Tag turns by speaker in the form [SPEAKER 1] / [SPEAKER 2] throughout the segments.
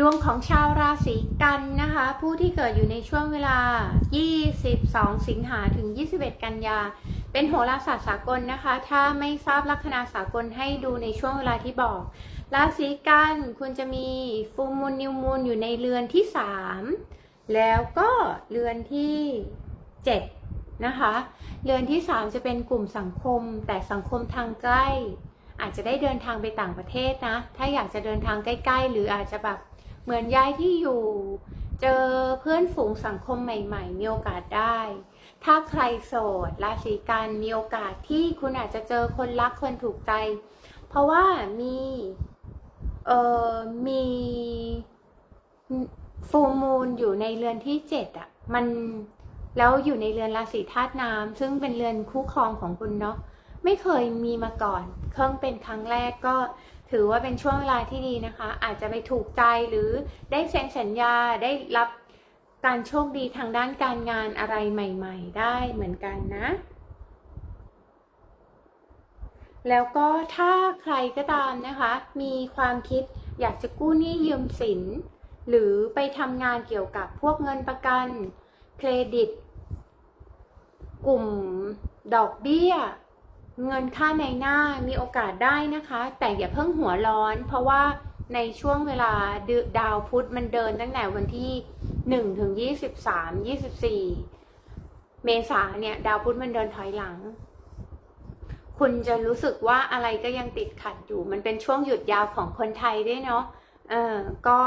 [SPEAKER 1] ดวงของชาวราศีกันนะคะ ผู้ที่เกิดอยู่ในช่วงเวลา 22 สิงหาถึง 21 กันยา เป็นโหราศาสตร์สากลนะคะ ถ้าไม่ทราบลัคนาสากลให้ดูในช่วงเวลาที่บอก ราศีกันคุณจะมีฟูมูลนิวมูลอยู่ในเรือนที่ 3 แล้วก็เรือนที่ 7 นะคะ เรือนที่ 3 จะเป็นกลุ่มสังคม แต่สังคมทางใกล้ อาจจะได้เดินทางไปต่างประเทศนะ ถ้าอยากจะเดินทางใกล้ ๆ หรืออาจจะแบบ เหมือนย้ายที่อยู่ เจอเพื่อนฝูงสังคมใหม่ ๆ มีโอกาสได้ ถ้าใครโสดราศีกันมีโอกาสที่คุณอาจจะเจอคนรักคนถูกใจ เพราะว่ามีเอ่อมีฟูมูลอยู่ในเรือนที่เจ็ดอะ มันแล้วอยู่ในเรือนราศีธาตุน้ำซึ่งเป็นเรือนคู่ครองของคุณเนาะ ไม่เคยมีมาก่อนเครื่องเป็นครั้งแรกก็ถือว่าเป็นช่วงเวลาที่ดีนะคะ อาจจะไปถูกใจหรือได้เซ็นสัญญาได้รับการโชคดีทางด้านการงานอะไรใหม่ ๆ ได้เหมือนกันนะ แล้วก็ถ้าใครก็ตามนะคะ มีความคิดอยากจะกู้หนี้ยืมสิน หรือไปทำงานเกี่ยวกับพวกเงินประกัน เครดิต กลุ่มดอกเบี้ย เงินค่าในหน้ามีโอกาสได้นะคะ แต่อย่าเพิ่งหัวร้อน เพราะว่าในช่วงเวลาดาวพุธมันเดินตั้งแต่วันที่1ถึง23 24 เมษาเนี่ยดาวพุธมันเดินถอยหลัง คุณจะรู้สึกว่าอะไรก็ยังติดขัดอยู่ มันเป็นช่วงหยุดยาวของคนไทยด้วยเนาะ เออก็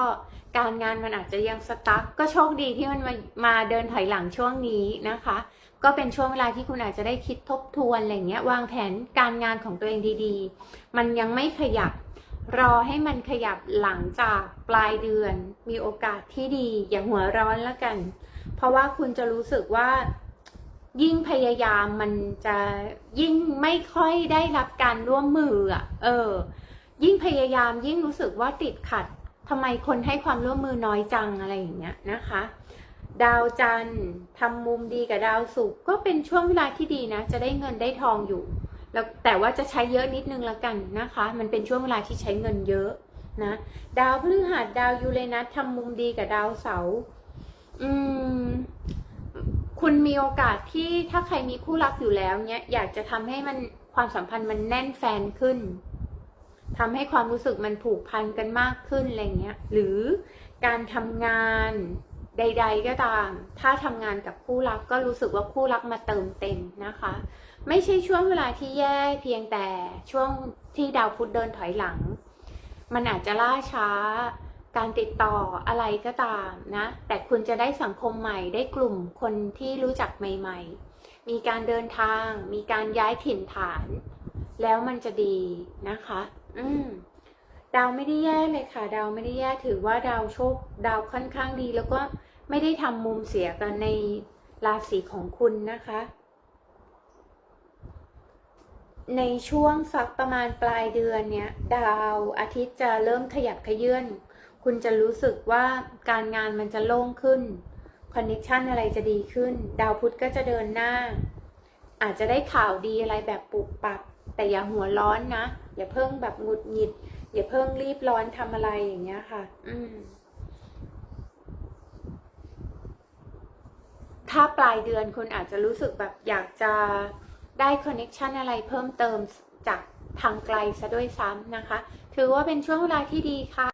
[SPEAKER 1] การงานมันอาจจะยังสตั๊กก็โชคดีที่มันมามาเดินถอยหลังช่วงนี้นะคะ ก็เป็นช่วงเวลาที่คุณอาจจะได้คิดทบทวนอะไรเงี้ยวางแผนการงานของตัวเองดีๆ มันยังไม่ขยับรอให้มันขยับหลังจากปลายเดือน มีโอกาสที่ดีอย่าหัวร้อนแล้วกัน เพราะว่าคุณจะรู้สึกว่ายิ่งพยายามมันจะยิ่งไม่ค่อยได้รับการร่วมมืออะ เออ ยิ่งพยายามยิ่งรู้สึกว่าติดขัดทำไมคนให้ความร่วมมือน้อยจังอะไรอย่างเงี้ยนะคะ ดาวจันทร์ทำมุมดีกับดาวศุกร์ก็เป็นช่วงเวลาที่ดีนะ จะได้เงินได้ทองอยู่ แล้วแต่ว่าจะใช้เยอะนิดนึงละกันนะคะ มันเป็นช่วงเวลาที่ใช้เงินเยอะนะดาวพฤหัสดาวยูเรนัสทำมุมดีกับดาวเสาร์อืมคุณมีโอกาสที่ถ้าใครมีคู่รักอยู่แล้วเนี้ยอยากจะทำให้มันความสัมพันธ์มันแน่นแฟนขึ้น ทำให้ความรู้สึกมันผูกพันกันมากขึ้นอะไรเงี้ย หรือการทำงานใด ๆ ก็ตาม ถ้าทำงานกับคู่รักก็รู้สึกว่าคู่รักมาเติมเต็มนะคะ ไม่ใช่ช่วงเวลาที่แย่เพียงแต่ช่วงที่ดาวพุธเดินถอยหลัง มันอาจจะล่าช้า การติดต่ออะไรก็ตามนะ แต่คุณจะได้สังคมใหม่ได้กลุ่มคนที่รู้จักใหม่ ๆ มีการเดินทาง มีการย้ายถิ่นฐาน แล้วมันจะดีนะคะ อืมดาวไม่ได้แย่เลยค่ะ ดาวไม่ได้แย่ถือว่าดาวโชคดาวค่อนข้างดี แล้วก็ไม่ได้ทำมุมเสียกันในราศีของคุณนะคะ ในช่วงสักประมาณปลายเดือนเนี้ยดาวอาทิตย์จะเริ่มขยับขยื่นคุณจะรู้สึกว่าการงานมันจะโล่งขึ้นคอนเนคชันอะไรจะดีขึ้น ดาวพุธก็จะเดินหน้า อาจจะได้ข่าวดีอะไรแบบปุบปับ แต่อย่าหัวร้อนนะ อย่าเพิ่งแบบหงุดหงิด อย่าเพิ่งรีบร้อนทำอะไรอย่างเงี้ยค่ะ อืมถ้าปลายเดือนคุณอาจจะรู้สึกแบบอยากจะได้คอนเน็ชันอะไรเพิ่มเติมจากทางไกลซะด้วยซ้ำนะคะ ถือว่าเป็นช่วงเวลาที่ดีค่ะ